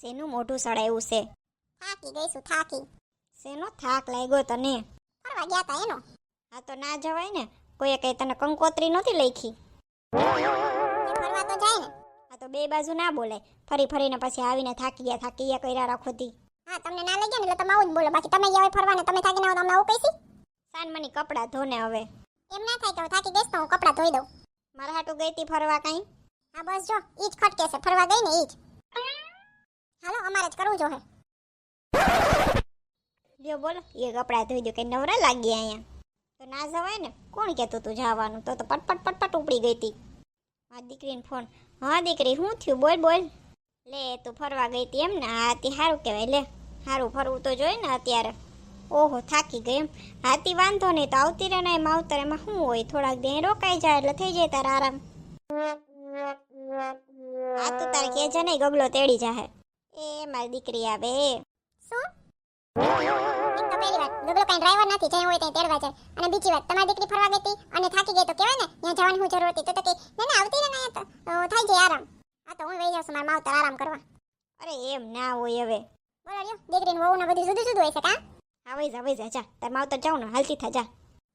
શેનું મોઢું સડાયું છે? થાકી ગઈ છું થાકી. શેનો થાક લાગ્યો તને? ફરવા ગયા તા એનો. હા તો ના જવાય ને. કોઈએ કઈ તને કંકોત્રી નહોતી લખી? ફરવા તો જાય ને. હા તો બે બાજુ ના બોલાય. ફરી ફરીને પછી આવીને થાકી ગયા થાકી ગયા કર્યા રાખો તી હા તમને ના લઈ ગયા ને એટલે તમે આવું જ બોલો. બાકી તમે ગયા હોય ફરવા ને તમે થાકી ના આવો તો અમને આવું કહીશી સાન મની કપડાં ધોને હવે. એમ ના થાય કે હું થાકી ગઈશ તો હું કપડાં ધોઈ દઉં. મારા હાટુ ગઈ તી ફરવા કઈ? હા બસ જો ઈ જ ખટકે છે. ફરવા ગઈ ને ઈ જ. હાલો, અમારે જ કરવું જો હે. લ્યો બોલો, એ કપડાં ધોઈ દો, કે નવરા લાગી અહીંયા. તો ના જવાય ને? કોણ કહેતું તું જવાનું? તો તો પટપટ પટપટ ઉપડી ગઈ તી. હા દીકરીને ફોન. હા, દીકરી શું થયું? બોલ બોલ. લે તું ફરવા ગઈ તી એમ ને? હા તી સારું કહેવાય, લે. સારું ફરવું તો જોઈએ ને અત્યારે. ઓહો, થાકી ગઈ એમ. હાથી વાંધો નહીં, તો આવતી રહે ને માવતર એમાં શું હોય? થોડાક દે રોકાઈ જાય એટલે થઈ જાય તારા આરામ. આ તો તારે કે છે નહીં, ગગલો તેડી જાહે. એ મારી દીકરી આવે. શું? એક તો પહેલી વાત ગગલો કઈ ડ્રાઈવર નથી જઈ હોય ત્યાં તેડવા જાય. અને બીજી વાત તમારી દીકરી ફરવા ગઈ અને થાકી ગઈ તો કહેવાય ને ત્યાં જવાની હું જરૂર હતી. તો તો કે ના ના આવતી ને તો. થઈ જાય આરામ. આ તો હું વહી જાઉં છું મારા માવતર આરામ કરવા. અરે એમ ના હોય હવે. બોલો લ્યો દીકરીને વહુ ને બધું જુદું જુદું હોય છે કા? હા વઈ જા વઈ જા જા. તાર માવતર જાઉં ને હાલતી થા જા.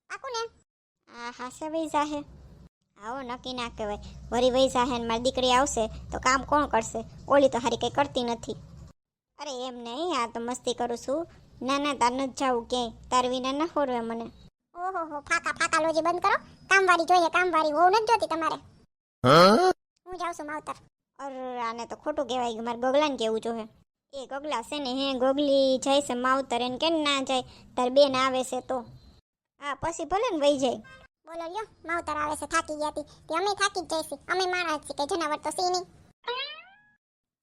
આખું ને? આ હાસે જા જાહે. આવો નક્કી ના કહેવાય. વરી વહી જાહે ને મારી દીકરી આવશે તો કામ કોણ કરશે? ઓલી તો હારી કંઈ કરતી નથી. અરે એમ નહીં આ તો મસ્તી કરું છું. ના ના તાર નથી જાવું ક્યાંય. તાર વિના ના હોરવે મને. ઓહો હો ફાકા ફાકા લોજી બંધ કરો. કામવાળી જોઈએ કામવાળી હોવ નથી જોતી તમારે. હું? જાઉં છું માવતર. અરે આને તો ખોટું કહેવાય કે મારે ગગલાને કેવું જોઈએ એ ગગલા છે ને હે ગગલી જાય છે માવતર એને કેમ ના જાય? તાર બેન આવે છે તો. હા પછી ભલે ને વહી જાય. બોલો લ્યો, માવતર આવે છે, થાકી ગયા હતી. તે અમે થાકી જ જઈશું. અમે માણસ છીએ કે જનાવર તો સી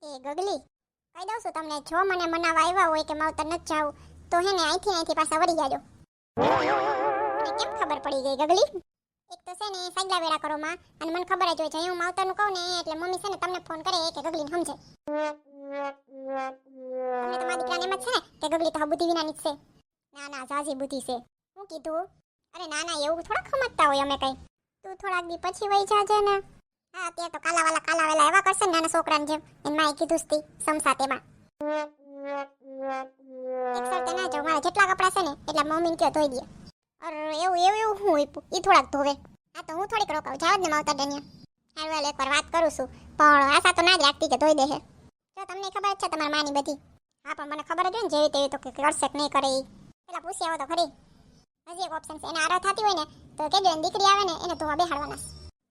એ ગગલી, કહી દઉં છું તમને, જો મને મનાવા આવ્યા હોય કે માવતર નથી જાવું તો હે ને અહીંથી અહીંથી પાછા વળી જાજો. કેમ ખબર પડી ગઈ ગગલી? એક તો છે ને સાગલા વેળા કરો માં, અને મને ખબર જ હોય છે હું માવતરનું કહું ને, એટલે મમ્મી છે ને તમને ફોન કરે કે ગગલીને સમજે. તમને દીકરાને એમ જ છે ને, કે ગગલી તો બુદ્ધિ વિનાની જ છે. ના ના ઝાઝી બુદ્ધિ છે. હું કીધું અરે ના ના, એવું થોડાક સમજતા હોય અમે કઈ. તું થોડાક દી પછી વહી જાજે ને. હા, તે તો કાલા વાલા કાલા વાલા એવા કરશે નાના છોકરાને જેમ. એન માએ કીધું સ્તી સમસા તેમાં. એક સરતે ના જાવ મારા જેટલા કપડા છે ને, એટલા મમ્મીને કયો ધોઈ દે. અરે, એવું એવું એવું હું ઈ થોડાક ધોવે. હા, તો હું થોડીક રોકાવ. જાવ જ ને માવતર ડનિયા. હારું, હાલ એકવાર વાત કરું છું. પણ આશા તો ના જ રાખતી કે ધોઈ દે જો, તમને ખબર છે તમારા માની બધી. હા, પણ મને ખબર જ હોય ને જેવી તેવી તો કરશે કે નહીં કરે એ પેલા પૂછી આવો તો ખરી. હજી એક ઓપ્શન છે. એને આરા થતી હોય ને તો કે જો દીકરી આવે ને એને ધોવા બેહાડવાના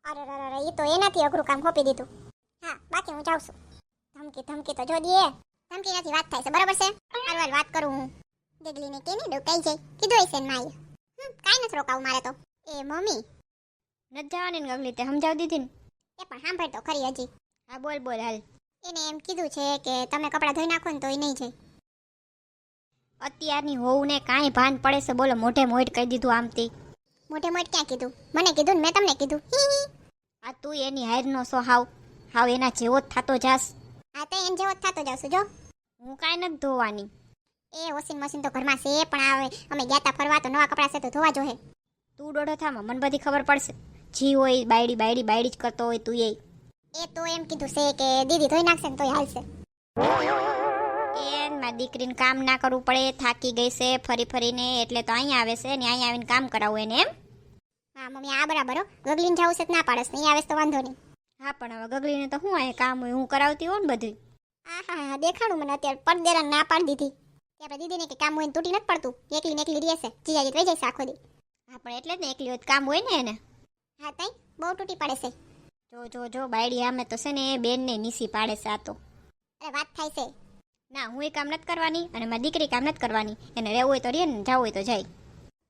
અરે અરે રે એ તો એનાથી અઘરું કામ ખોપી દીધું. હા બાકી હું જાઉં છું. ધમકી ધમકી તો જો દીએ ધમકી નથી વાત થાય છે. બરાબર છે? હાલ વાત કરું હું. દેગલીને કે નહીં ડોકાઈ જાય. કીધું હશે ને હું કાંઈ નથી રોકાવું મારે તો. એ મમ્મી. નથી જવાની ને ગગલી તે સમજાવી દીધી ને? એ પણ સાંભળ તો ખરી હજી. હા બોલ બોલ હાલ. એને એમ કીધું છે કે તમે કપડાં ધોઈ નાખો ને તો એ નહીં જાય. અત્યારની હોવને કાંઈ ભાન પડે છે બોલો મોઢે મોઢ કહી દીધું આમથી. મોઢે મોટ ક્યાં કીધું? મને કીધું ને મેં તમને કીધું. આ તું એની હાયરનો સો હાવ. હાવ એના જેવો જ થતો જાસ હા તો એમ જેવો જ થતો જાસ છું જો. હું કાંઈ નથી ધોવાની. એ વોશિંગ મશીન તો ઘરમાં છે પણ આવે અમે ગયા તા ફરવા તો નવા કપડાં છે તો ધોવા જોહે. તું દોઢો થામાં મને બધી ખબર પડશે. જી હોય બાયડી બાયડી બાયડી જ કરતો હોય તું એ. એ તો એમ કીધું છે કે દીદી ધોઈ નાખશે ને તોય હાલશે. મારી દીકરીને કામ ના કરવું પડે થાકી ગઈ છે ફરી ફરીને એટલે તો અહીંયા આવે છે ને અહીંયા આવીને કામ કરાવવું એને એમ? હા મમ્મી આ બરાબર હો. ગગલીને જવું છે ના પાડસ નહીં આવે તો વાંધો નહીં. હા પણ હવે ગગલીને તો હું અહીંયા કામ હોય હું કરાવતી હોઉં ને બધું આ હા હા દેખાડું મને અત્યારે. પડદેરા ના પાડી દીધી. આપણે દીદીને કે કામ હોય ને તૂટી નથી પડતું. એકલી ને એકલી રહેશે જીજાજી રહી જશે આખો દી. હા પણ એટલે જ ને એકલી હોય કામ હોય ને એને? હા તઈ. બહુ તૂટી પડે છે. જો જો જો બાયડી આમે તો છે ને એ બેનને નીસી પાડે છે આ તો. અરે વાત થાય છે. ના હું એ કામ નથી કરવાની અને મારી દીકરી કામ નથી કરવાની. એને રહેવું હોય તો રહે ને જવું હોય તો જાય.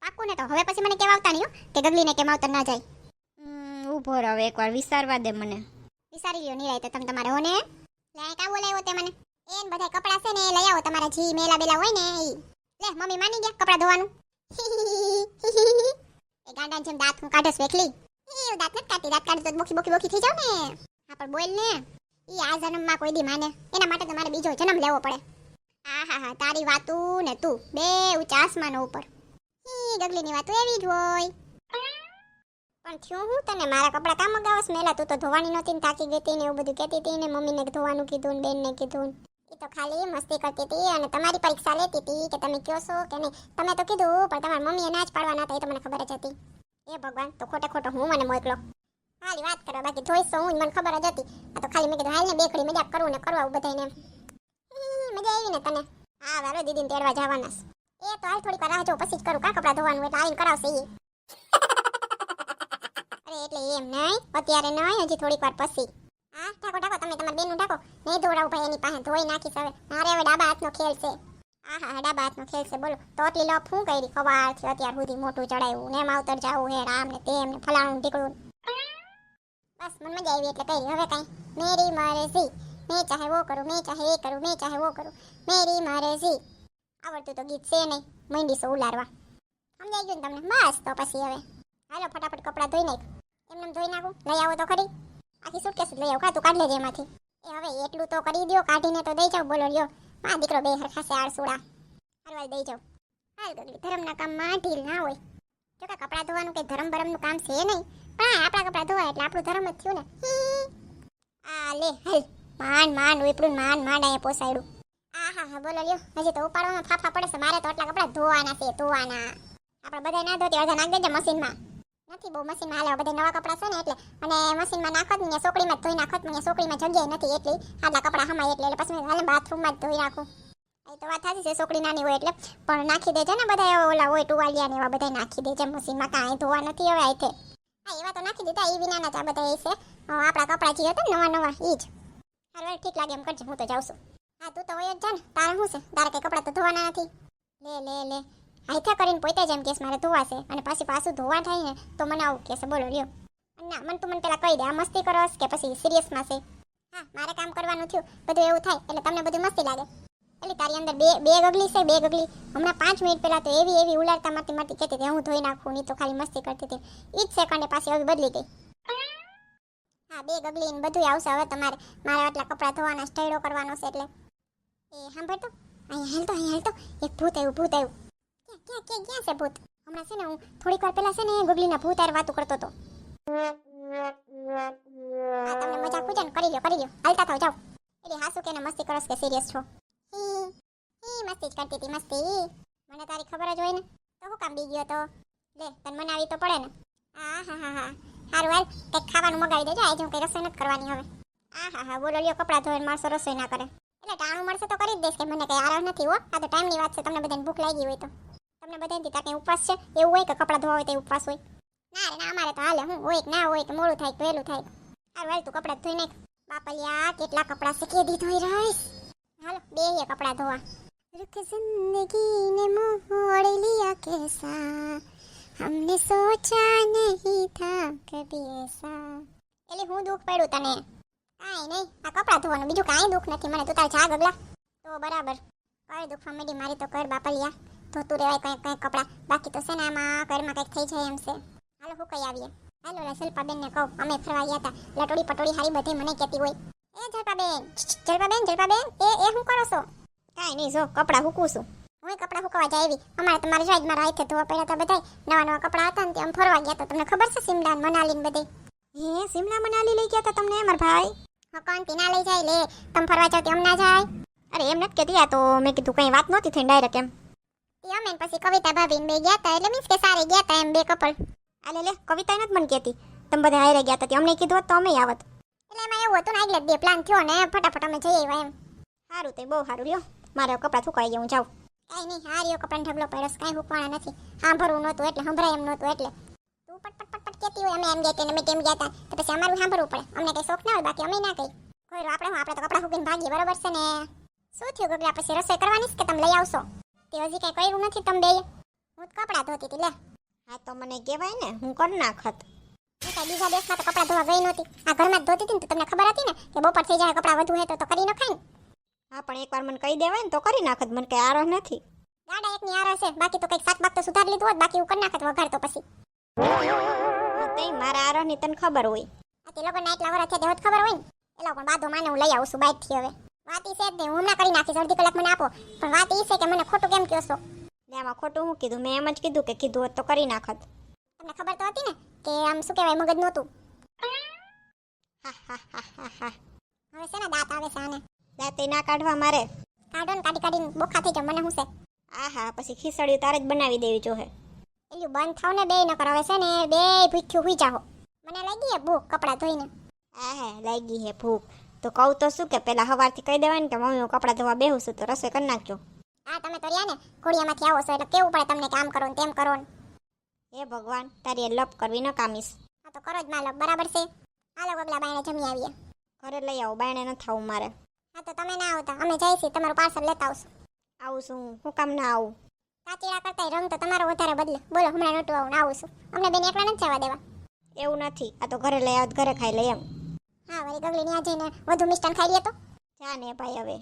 પાકું ને તો હવે પછી મને કેમ આવતા નહીં કે ગગલીને કેમ આવતા ના જાય? ઊભો રહો હવે એકવાર વિચારવા દે મને. વિચારી લ્યો નિરાય તો તમે તમારે હો ને લે કા બોલાવ્યો તે મને. એન બધા કપડા છે ને એ લઈ આવો તમારા જી મેલા બેલા હોય ને લે મમ્મી માની ગયા કપડા ધોવાનું? એ ગાંડા જેમ દાંત હું કાઢસ વેખલી. એ દાંત નથી કાઢતી દાંત કાઢી તો બોકી બોકી બોકી થઈ જાવ ને. હા પણ બોલ ને. ઈ આ જન્મમાં કોઈ દી માને. એના માટે તમારે બીજો જન્મ લેવો પડે. આ હા હા તારી વાતું ને તું. બે ઊંચા ઉપર. ઈ ગગલીની વાતો એવી જ હોય. પણ થયું હું તને? મારા કપડા કામ મગાવસ મેલા. તું તો ધોવાની નહોતી ને થાકી ગઈ ને એવું બધું કહેતી હતી ને મમ્મીને ધોવાનું કીધું ને બેનને કીધું એ તો ખાલી મસ્તી કરતી હતી અને તમારી પરીક્ષા લેતી હતી કે તમે કયો છો કે નહીં. તમે તો કીધું, પણ તમારી મમ્મીએ ના જ પાડવાના હતા, એ તો મને ખબર જ હતી. એ ભગવાન, તો ખોટે ખોટો હું મને મોકલો? ખાલી વાત કરવા બાકી જોઈશો હું મને ખબર જ હતી. આ તો ખાલી મેં કીધું, હાલ ને બે ઘડી મજાક કરવું ને કરવા બધાને મજા આવી ને તને? હા વારો દીદીને તેડવા જવાના એ તો હાલ થોડીક રાહ જો પછી જ કરું. કા કપડાં ધોવાનું એટલે આવીને કરાવશે એ અરે એટલે એમ નહીં, અત્યારે નહીં, હજી થોડીક વાર પછી. હા, ઢાકો ઢાકો, તમે તમારા બેનનું ઢાકો. નહીં ધોવડાવું ભાઈ, એની પાસે ધોઈ નાખીશ હવે. મારે હવે ડાબા હાથનો ખેલ છે. હા હા ડાબા હાથનો ખેલ છે, બોલો. તો એટલી લફ હું કરી? સવારથી અત્યાર સુધી મોટું ચડાવ્યું, ને માવતર જાવું હે, રામ ને તેમ ને ફલાણું ઢીકણું બસ, મને મજા આવી એટલે કહી હવે કાંઈ. મેરી મરજી મેં ચાહે વો કરું, મેં ચાહે એ કરું, મેં ચાહે વો કરું. મેરી મરજી આવડતું તો ગીત છે નહીં. મંડીશું ઉલારવા. સમજાઈ ગયું ને તમને? બસ, તો પછી હવે. હાલો, ફટાફટ કપડાં ધોઈ નાખ. એમને એમ ધોઈ નાખું. લઈ આવો તો ખરી. આખી સુટકેસ લઈ આવું. કા તું કાઢ લેજે એમાંથી. એ હવે એટલું તો કરી દો કાઢીને તો દઈ જાવ બોલો, લ્યો. મા દીકરો બે હરખાશે આળસુડા હરવાલ દઈ જાવ હાલ ગગલી ધર્મના કામમાં ઢીલ ના હોય. જો કે કપડાં ધોવાનું કે ધરમ બરમનું કામ છે નહીં પણ આપણા કપડાં ધોવાય એટલે આપણું ધર્મ જ થયું ને. આ લે, હાલ. માંડ માંડ ઉપડું માંડ માંડ અહીંયા પોસાડ્યું આ હા હા, બોલો, લ્યો. હજી તો ઉપાડવામાં ફાફા પડે છે. મારે તો આટલા કપડાં ધોવાના છે, ધોવાના. આપણે બધા ના ધોતી અડધા નાખી દેજે મશીનમાં. નથી, બહુ મશીનમાં હાલે બધા નવા કપડાં છે ને એટલે. અને મશીનમાં નાખો ને સોકડીમાં ધોઈ નાખો ને સોકડીમાં જગ્યાએ નથી એટલી. આટલા કપડાં હમાય એટલે એટલે પછી હાલે બાથરૂમમાં જ ધોઈ નાખું. એ તો વાત સાચી છે, સોકડી નાની હોય એટલે. પણ નાખી દેજે ને બધા એવા ઓલા હોય ટુવાલિયા ને એવા બધા નાખી દેજે મશીનમાં. કાંઈ ધોવા નથી હવે આઈથે હા, એવા તો નાખી દીધા એ વિનાના જ બધા એ છે. આપણા કપડાં જે હતા નવા નવા એ જ. હાલ ઠીક લાગે, એમ કરજે, હું તો જાઉં છું. હા, તું તો હોય જ જા તારે શું છે? તારે કઈ કપડાં તો ધોવાના નથી. લે લે લે. હાથા કરીને પોતે જ એમ કેસ, મારે ધોવાશે અને પછી પાછું ધોવા થાય ને, તો મને આવું કહેશે બોલો, લ્યો. ના, મને તું મને પેલા કહી દે, આ મસ્તી કરો કે પછી સિરિયસમાં છે? હા, મારે કામ કરવાનું થયું, બધું એવું થાય, એટલે તમને બધું મસ્તી લાગે. એટલે તારી અંદર બે બે ગગલી છે, બે ગગલી. હમણાં પાંચ મિનિટ પહેલા તો એવી એવી ઉલાડતા મારતી મારતી કહેતી હતી, હું ધોઈ નાખું, નહીં તો ખાલી મસ્તી કરતી હતી. એ જ સેકન્ડે પાછી હવે બદલી ગઈ. હા, બે ગગલી ને બધું આવશે હવે તમારે. મારે આટલા કપડાં ધોવાના સ્ટેડો કરવાનો છે એટલે. એ સાંભળતો? અહીંયા હાલ તો અહીંયા હાલ તો એક ભૂત આવ્યું ભૂત આવ્યું. ક્યાં ક્યાં ક્યાં ક્યાં છે ભૂત? હમણાં છે ને હું થોડીક વાર પહેલાં છે ને ગગલીના ભૂત આર વાતો કરતો હતો. હા, તમને મજાક ને કરી લ્યો કરી લ્યો. હાલતા થાવ, જાઓ. એટલે હાસુ કે મસ્તી કરસ કે સિરિયસ છો? હી હી મસ્તી જ કરતી હતી, મસ્તી. મને તારી ખબર જ હોય ને. તો હું કામ બી ગયો તો લે, તને મનાવી તો પડે ને. આ હા હા હા. સારું હાલ. કંઈક ખાવાનું મગાવી દેજો, આજે હું કંઈ રસોઈ નથી કરવાની હવે. આ હા હા. બોલો, લ્યો, કપડાં ધોઈને માણસો રસોઈ ના કરે. એટલે ટાણું મળશે તો કરી જ દઈશ કે મને કંઈ આરામ નથી, હો. આ તો ટાઈમની વાત છે, તમને બધાને ભૂખ લાગી હોય તો. તમને બધાને દીધા કંઈ ઉપવાસ છે? એવું હોય કે કપડાં ધોવા હોય તો ઉપવાસ હોય? ના રે, ના, અમારે તો હાલે. હું હોય ના હોય કે મોડું થાય કે વહેલું થાય. હારું, હાલ તું કપડાં ધોઈ નાખ. બાપલિયા કેટલા કપડાં શીખી દીધું રહીશ હાલો બે હે કપડાં ધોવા रुक जिंदगी ने मोड़ लिया कैसा हमने सोचा नहीं था कभी ऐसा એટલે હું દુઃખ પડ્યું તને કાંઈ નહીં આ કપડાં ધોવાનું બીજું કાંઈ દુઃખ નથી મને તું તાર જા ગગલા તો બરાબર કઈ દુઃખ ફામેડી મારી તો કર બાપલિયા ધોતું રહેવાય કંઈક કંઈક કપડાં બાકી તો છે ને આમાં ઘરમાં કંઈક થઈ જાય એમ છે હાલો હું કઈ આવીએ હાલો લા શિલ્પાબેનને કહું અમે ફરવા ગયા હતા લટોડી પટોડી હારી બધી મને કહેતી હોય એ જલપાબેન જલપાબેન જલપાબેન, એ એ શું કરો છો? કાંઈ નહીં, જો, કપડાં હૂકું છું. હું કપડાં હુકવા જાય આવી અમારે તમારે જાય મારા હાથે ધોવા પડ્યા હતા બધા નવા નવા કપડાં હતા ને તે ફરવા ગયા હતા. તમને ખબર છે સિમલા મનાલી ને બધે? હે સિમલા મનાલી લઈ ગયા હતા તમને મારા ભાઈ? હા કોણ ના લઈ જાય લે. તમે ફરવા જાવ તેમ ના જાય. અરે, એમ નથી કહેતી આ તો મેં કીધું કઈ વાત નહોતી થઈ ડાયરેક્ટ એમ. તે અમે પછી કવિતા ભાભી બે ગયા હતા. એટલે મીન્સ કે સારી ગયા હતા એમ બે કપલ આલે લે કવિતા નથી મને કહેતી. તમે બધા હારે ગયા હતા તે અમને કીધું તો અમે આવત. એવું હતું ને એટલે બે પ્લાન થયો ને ફટાફટ અમે જઈ આવ્યા એમ. સારું તે બહુ સારું. લ્યો મારે કપડાં સુકાઈ ગયા હું જાઉં. કાંઈ નહીં હારીઓ કપડાં ઢગલો પડ્યો કાંઈ હુકવાના નથી. સાંભળવું નહોતું એટલે સંભળાય એમ નહોતું એટલે. તું પટ પટ પટ કહેતી હોય અમે એમ ગયા અમે તેમ ગયા હતા તો પછી અમારું સાંભળવું પડે. અમને કઈ શોખ ના હોય બાકી અમે ના કઈ કોઈ આપણે હું આપણે તો કપડાં હુકીને ભાગીએ બરોબર છે ને? શું થયું ગગલા પછી રસોઈ કરવાની કે તમે લઈ આવશો? તે હજી કઈ કર્યું નથી તમે બે. હું કપડાં ધોતી હતી લે. હા તો મને કહેવાય ને હું કરી નાખત. કઈ બીજા દેશમાં તો કપડાં ધોવા ગઈ નહોતી. આ ઘરમાં જ ધોતી હતી ને તો તમને ખબર હતી ને કે બપોર થઈ જાય કપડાં વધુ હે તો તો કરી નખાય ને. હા પણ એકવાર મને કહી દેવાય ને તો કરી નાખત. મને કઈ આરોહ નથી. ગાડા એકની આરો છે. બાકી તો કંઈક શાક બાક તો સુધારી લીધું હોત બાકી હું કરી નાખત વઘાર તો પછી. તઈ મારા આરોહની તને ખબર હોય. આ તે લોકોના એટલા વરસ થયા દેવત ખબર હોય ને. એ લોકો બાધો માને હું લઈ આવું છું બાઇકથી હવે. વાત ઈ છે જ નહીં હું હમણાં કરી નાખીશ અડધી કલાક મને આપો. પણ વાત ઈ છે કે મને ખોટું કેમ કહો છો? ને આમાં ખોટું હું કીધું? મેં એમ જ કીધું કે કીધું હોત તો કરી નાખત. તમને ખબર તો હતી ને કે આમ શું કહેવાય મગજ નહોતું. હા હા હા હા હા. હવે છે ને દાંત આવે છે આને. દાંત ના કાઢવા મારે. કાઢો ને કાઢી કાઢીને બોખા થઈ જાવ મને હું છે? આહા પછી ખીસડ્યું તારે જ બનાવી દેવી જોહે એલું બંધ થાવ ને બે ન કરો હવે છે ને બે ભૂખ્યું હુઈ જાઓ. મને લાગી હે ભૂખ કપડાં ધોઈને. આ હે લાગી હે ભૂખ. તો કહું તો શું કે પેલા સવારથી કહી દેવાનું કે મમ્મી હું કપડાં ધોવા બેહું છું તો રસોઈ કરી નાખજો. આ તમે તો રહ્યા ને ઘોડિયામાંથી આવો છો એટલે કેવું પડે તમને કામ કરો ને તેમ કરો ને. હે ભગવાન તારી લપ કરવી ન કામીશ. આ તો કરો જ માલો બરાબર છે? હાલો ગગલા બાયણે જમી આવીએ. ઘરે લઈ આવો બાયણે ન થવું મારે. હા તો તમે ના આવતા અમે જઈશું તમારું પાર્સલ લેતા આવશું. આવું છું હું. કામ ના આવું. કાચીડા કરતા રંગ તો તમારો વધારે બદલે. બોલો હમણાં નોટું આવું આવું છું. અમને બેન એકલા નથી જવા દેવા. એવું નથી આ તો ઘરે લઈ આવ ઘરે ખાઈ લઈ એમ હા વળી ગગલી ત્યાં જઈને વધુ મિષ્ટાન ખાઈ લે તો. જા ને ભાઈ હવે.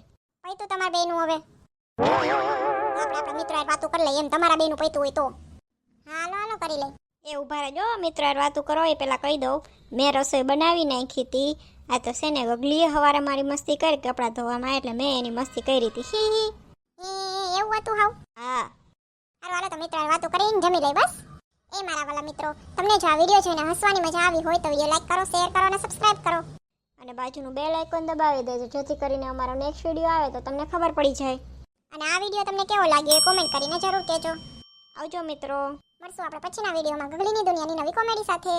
પૈતું તમારા બેનું હવે. આપણે આપણા મિત્રો વાતો કરી લઈએ એમ તમારા બેનું પૈતું હોય તો. હાલો હાલો કરી લઈ. એ ઊભા રહેજો મિત્રો વાતું કરો એ પેલા કહી દઉં. મેં રસોઈ બનાવી નાખી હતી. આ તો છે ને ગગલીએ હવારે મારી મસ્તી કરી કપડાં ધોવામાં એટલે મેં એની મસ્તી કરી હતી. હી હી. એવું હતું હાવ? હા. હાલો હાલો તો મિત્રો વાતો કરીને જમી લઈ બસ. એ મારા વાલા મિત્રો તમને જો આ વીડિયો જોઈને હસવાની મજા આવી હોય તો વીડિયો લાઈક કરો શેર કરો અને સબસ્ક્રાઇબ કરો. અને બાજુનું બેલ આઇકોન દબાવી દેજો જેથી કરીને અમારો નેક્સ્ટ વીડિયો આવે તો તમને ખબર પડી જાય. અને આ વીડિયો તમને કેવો લાગ્યો એ કોમેન્ટ કરીને જરૂર કહેજો. આવજો મિત્રો. મળશું આપણે પછીના વિડીયોમાં. ગગલીની દુનિયાની નવી કોમેડી સાથે.